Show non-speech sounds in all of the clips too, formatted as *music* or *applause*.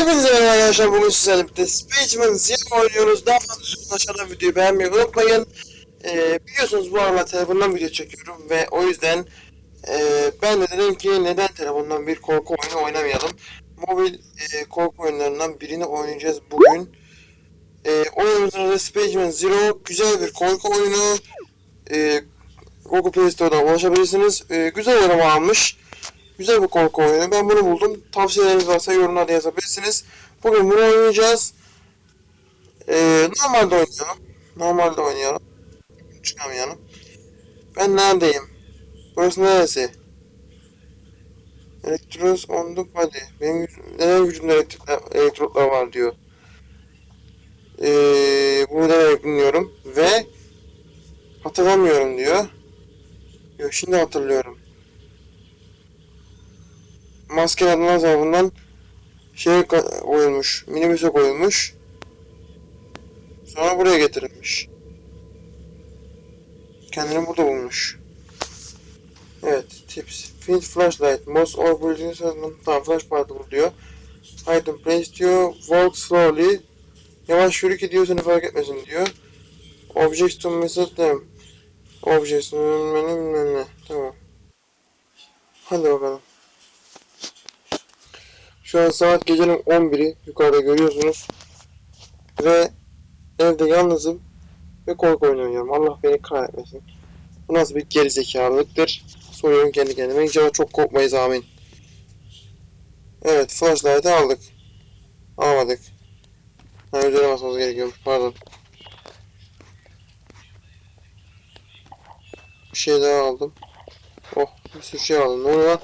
Hepinize merhaba arkadaşlar bugün sizlerle birlikte Spaceman Zero oynuyoruz. Daha fazla aşağıdan videoyu beğenmeyi unutmayın. Ee, biliyorsunuz bu aralar telefondan video çekiyorum ve o yüzden e, ben de dedim ki neden telefondan bir korku oyunu oynamayalım. Mobil e, korku oyunlarından birini oynayacağız bugün. E, oyunumuzun adı Spaceman Zero. Güzel bir korku oyunu. E, Google Play Store'dan ulaşabilirsiniz. E, güzel arama almış. Güzel bir korku oyunu. Ben bunu buldum. Tavsiyeleriniz varsa yorumlarda yazabilirsiniz. Bugün bunu oynayacağız. Ee, normalde oynayalım. Normalde oynayalım. Çıkamayalım. Ben neredeyim? Burası neresi? Elektros on the body. Benim neden vücudumda elektrotlar var diyor. Ee, bunu da demek bilmiyorum. Ve hatırlamıyorum diyor. Yok şimdi hatırlıyorum maske adına tarafından şey ka- koyulmuş, minibüse koyulmuş. Sonra buraya getirilmiş. Kendini burada bulmuş. Evet, tips. Find flashlight. Most all buildings tamam flashlight bul diyor. Item place diyor. Walk slowly. Yavaş yürü ki diyor seni fark etmesin diyor. Objects to method them. Objects. Tamam. Hadi bakalım. Şu an saat gecenin 11'i yukarıda görüyorsunuz. Ve evde yalnızım ve korku oynuyorum. Allah beni kahretmesin. Bu nasıl bir gerizekalılıktır? Soruyorum kendi kendime. İnşallah çok korkmayız amin. Evet flashlight'ı aldık. Almadık. Ha üzerine basmamız gerekiyormuş pardon. Bir şey daha aldım. Oh bir sürü şey aldım. Ne oluyor lan?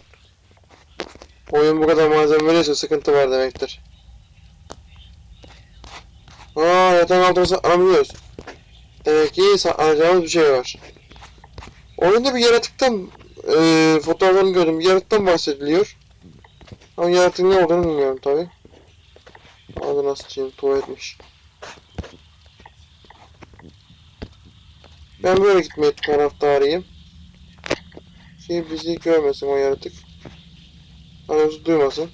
Oyun bu kadar malzeme veriyorsa sıkıntı var demektir. Aa yatağın altına saklanabiliyoruz. Demek ki saklanacağımız bir şey var. Oyunda bir yaratıktan eee fotoğraflarını gördüm. Bir yaratıktan bahsediliyor. Ama yaratığın ne olduğunu bilmiyorum tabi. Ağzına sıçayım tuvaletmiş. Ben böyle gitmeye taraftarıyım. Ki bizi görmesin o yaratık. Anamızı duymasın.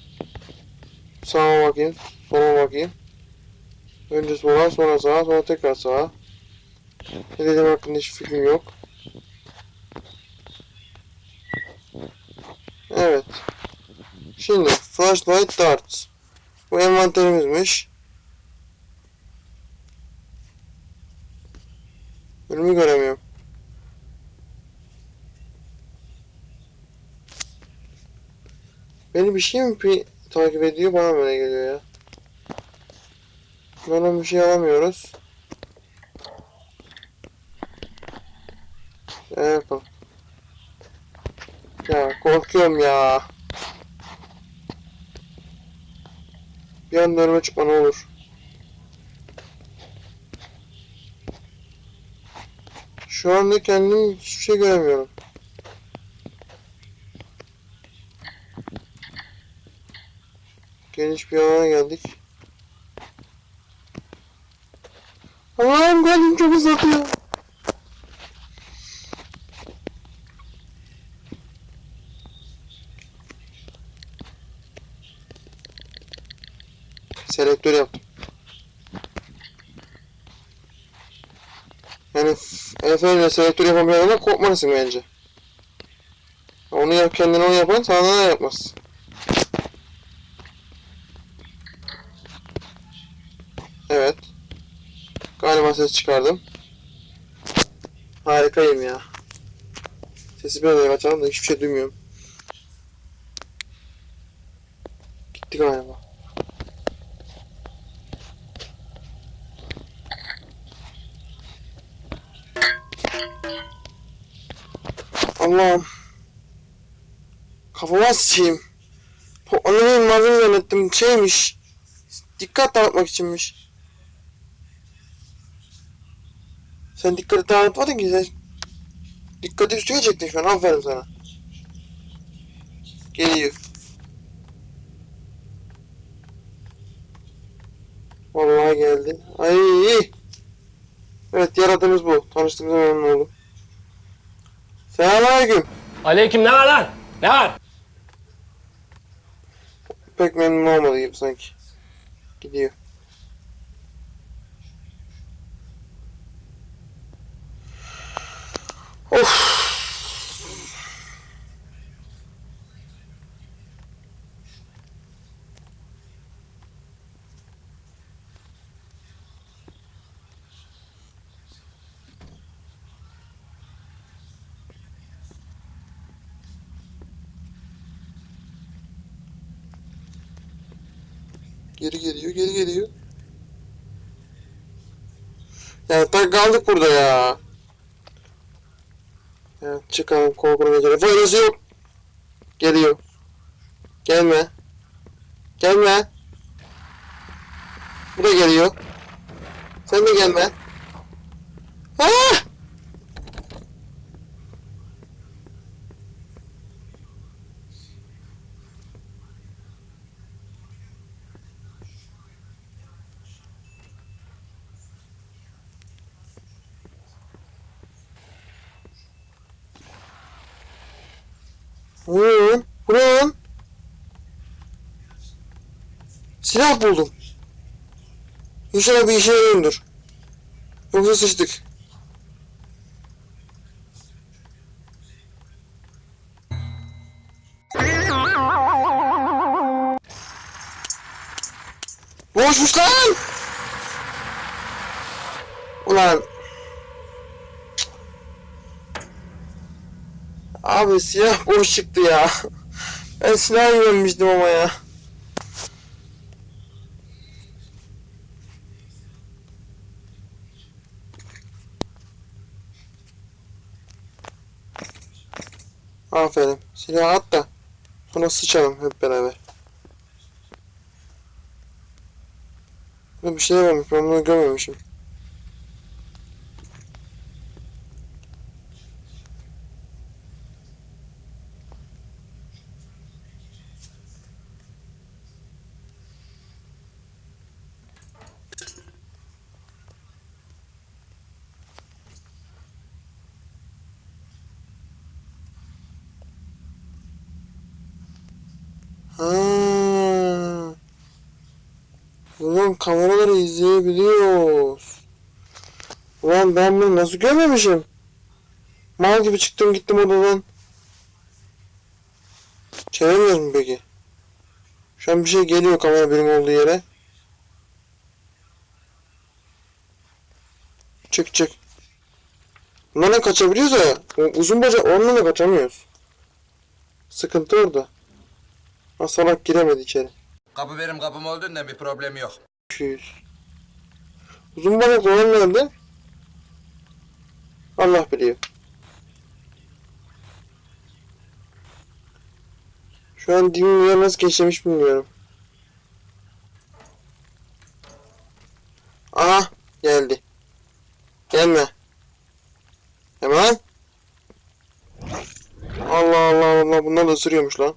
Sağa bakayım, sola bakayım. Önce sola, sonra sağa, sonra tekrar sağa. Ne dediğim hakkında hiç fikrim yok. Evet. Şimdi flashlight darts. Bu envanterimizmiş. Önümü göremiyorum. Beni bir şey mi pi- takip ediyor bana böyle geliyor ya. Buradan bir şey alamıyoruz. Yapalım. Ya korkuyorum ya. Bir anda önüme çıkma ne olur. Şu anda kendim hiçbir şey göremiyorum. Geniş bir alana geldik. Allah'ım kalbim çok uzatıyor. Selektör yaptım. Yani efendim selektör yapamayan adam korkmalısın bence. Onu yap kendine onu yapan sana da yapmaz. Evet. Galiba ses çıkardım. Harikayım ya. Sesi biraz daha açalım da hiçbir şey duymuyorum. Gitti galiba. Allah'ım. Kafama sıçayım. Anlamayayım malzeme zannettim. Şeymiş. Dikkat dağıtmak içinmiş. Sen dikkati dağıtmadın ki sen. Dikkati üstüne çektin şu an aferin sana. Geliyor. Vallahi geldi. Ay. Evet yaradığımız bu. Tanıştığımıza memnun oldum. Selamünaleyküm. Aleyküm ne var lan? Ne var? Pek memnun olmadı gibi sanki. Gidiyor. Of. Geri geliyor, geri geliyor. Ya tak kaldık burada ya. Ya çıkalım korkunu geçelim. Faydası yok. Geliyor. Gelme. Gelme. Bu da geliyor. Sen de gelme. Ah! Ne lan? Silah buldum. İnşallah bir işe yarıyordur. Yoksa sıçtık. Boşmuş lan! Ulan. Abi silah boş çıktı ya. Ben silah güvenmiştim ama ya. Aferin. Silahı at da sonra sıçalım hep beraber. Burada bir şey varmış ben bunu görmemişim. Ha. Ulan kameraları izleyebiliyoruz. Ulan ben bunu nasıl görmemişim? Mal gibi çıktım gittim odadan. Çevirmiyoruz mu peki? Şu an bir şey geliyor kamera birim olduğu yere. Çık çık. Bunlarla kaçabiliyoruz o uzun bacak onunla da kaçamıyoruz. Sıkıntı orada. Ha salak giremedi içeri. Kapı benim kapım olduğundan bir problem yok. 200. Uzun balık olan nerede? Allah biliyor. Şu an dünya nasıl geçmiş bilmiyorum. Aha geldi. Gelme. Hemen. Allah Allah Allah bunlar da ısırıyormuş lan.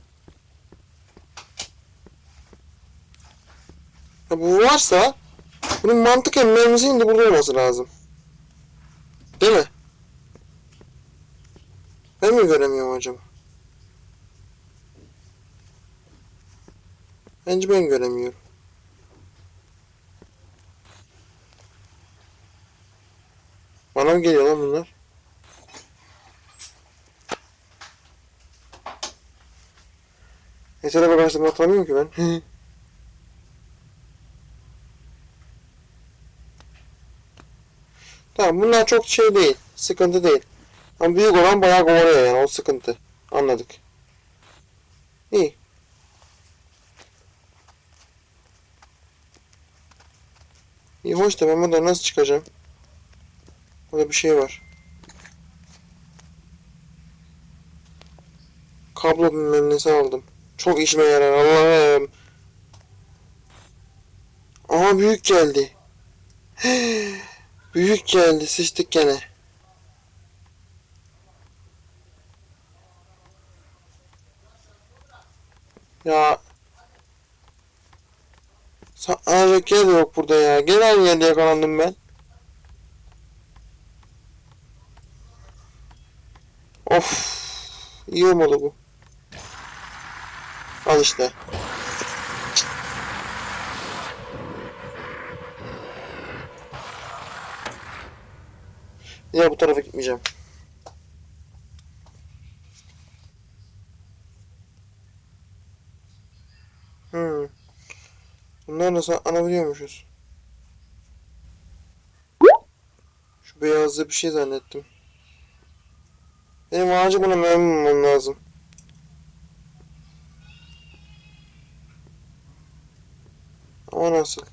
Bu varsa bunun mantıken mermisinin de burada olması lazım. Değil mi? Ben mi göremiyorum acaba? Bence ben göremiyorum. Bana mı geliyor lan bunlar? Yeter bak açtım atamıyorum ki ben. *laughs* Tamam bunlar çok şey değil. Sıkıntı değil. Ama büyük olan bayağı kovalıyor yani o sıkıntı. Anladık. İyi. İyi hoş da ben buradan nasıl çıkacağım? Burada bir şey var. Kablo bilmem nesi aldım. Çok işime yarar Allah'ım. Aha büyük geldi. *gasps* Büyük geldi sıçtık gene. Ya. Saklanacak yer yok burada ya. Gene aynı yerde yakalandım ben. Of. İyi olmadı bu. Al işte. Yine bu tarafa gitmeyeceğim. Hmm. Bunları da saklanabiliyormuşuz. Şu beyazlı bir şey zannettim. Benim ağacı buna memnun lazım. Ama nasıl?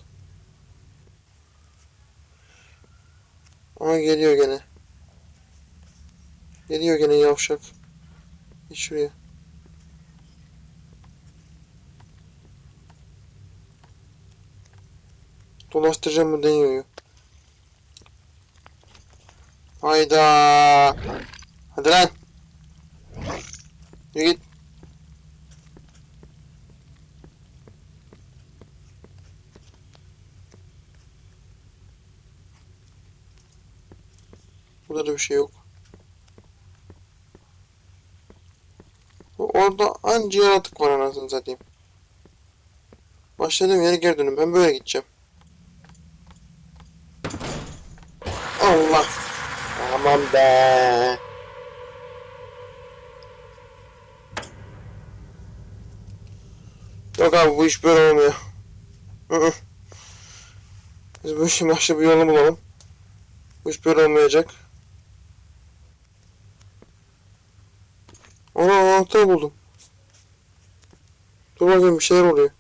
Ama geliyor gene. Geliyor gene yavşak. Geç şuraya. Dolaştıracağım bu deniyor. Hayda. Hadi lan. Yürü git. Burada da bir şey yok. Anca yaratık var anasını satayım. Başladığım yere geri dönün. Ben böyle gideceğim. Allah. Aman be. Yok abi bu iş böyle olmuyor. Biz bu işin başka bir yolunu bulalım. Bu iş böyle olmayacak. Ana anahtar buldum. Dur bakayım bir şeyler oluyor.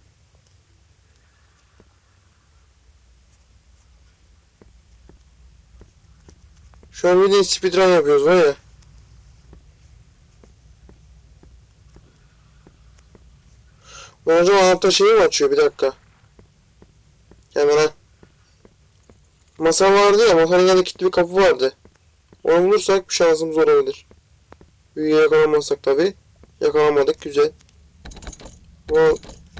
Şu an bir de speedrun yapıyoruz var ya. Bu acaba anahtar şeyi mi açıyor? Bir dakika. Hemen ha. Masa vardı ya, masanın yanında kilitli bir kapı vardı. Onu bulursak bir şansımız olabilir. Büyüye yakalanmazsak tabi. Yakalanmadık, güzel. Bu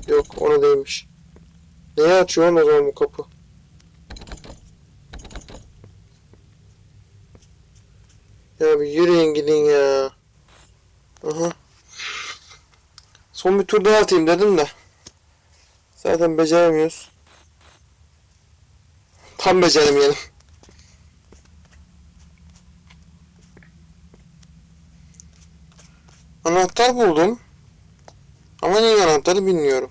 yok, ona değilmiş. Neye açıyor lan o zaman bu kapı? Ya bir yürüyün gidin ya. Aha. Son bir tur daha atayım dedim de. Zaten beceremiyoruz. Tam beceremeyelim. Anahtar buldum. Anahtarı bilmiyorum.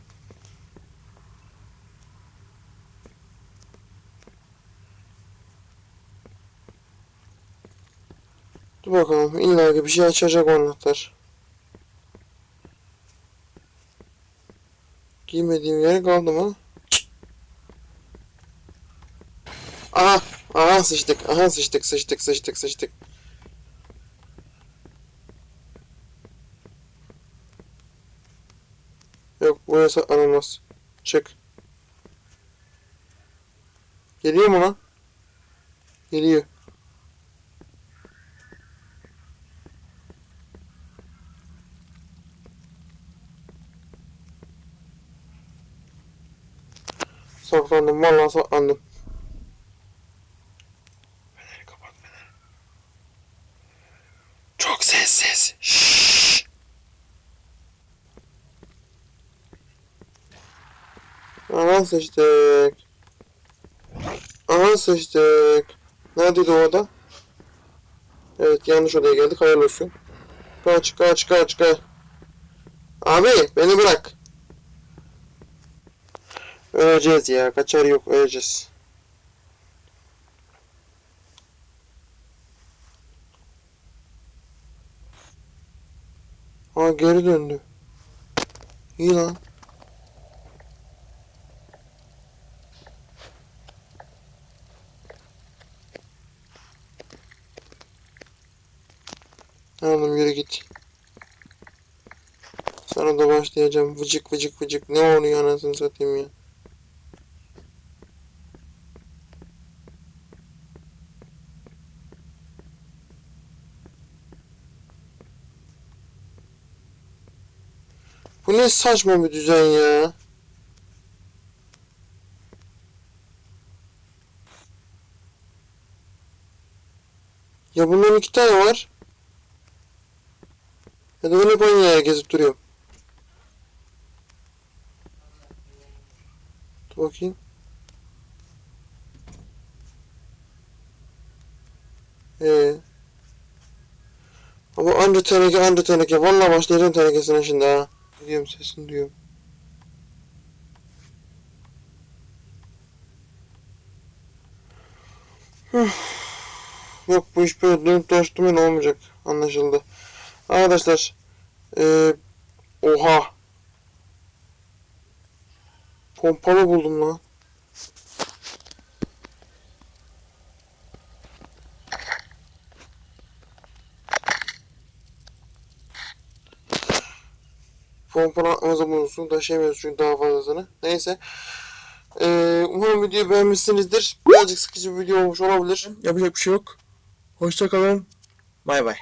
Dur bakalım. İlla ki bir şey açacak o anahtar. Giymediğim yere kaldım ha. Aha. Aha sıçtık. Aha sıçtık sıçtık sıçtık sıçtık. Yok buraya saklanılmaz. Çık. Geliyor mu lan? Geliyor. Saklandım vallahi saklandım. Sıçtık. Aha sıçtık. Neredeydi o oda? Evet yanlış odaya geldik. Hayırlı olsun. Kaç kaç kaç kaç. Abi beni bırak. Öleceğiz ya. Kaçar yok. Öleceğiz. Aa geri döndü. İyi lan. Oğlum yürü git. Sana da başlayacağım. Vıcık vıcık vıcık. Ne oluyor anasını satayım ya. Bu ne saçma bir düzen ya. Ya bunların iki tane var. Ya da aynı yere gezip duruyorum. Dur. Ee, Anca teneke anca teneke. Vallahi başlayacağım tenekesine şimdi ha. Duyuyorum sesini duyuyorum. Yok bu iş böyle dönüp dolaştığımın olmayacak. Anlaşıldı. Arkadaşlar. Eee oha. Pompalı buldum lan. Pompalı aklınıza bulunsun. Taşıyamıyoruz çünkü daha fazlasını. Neyse. Ee, umarım videoyu beğenmişsinizdir. Birazcık sıkıcı bir video olmuş olabilir. Yapacak bir şey yok. Hoşçakalın. Bay bay.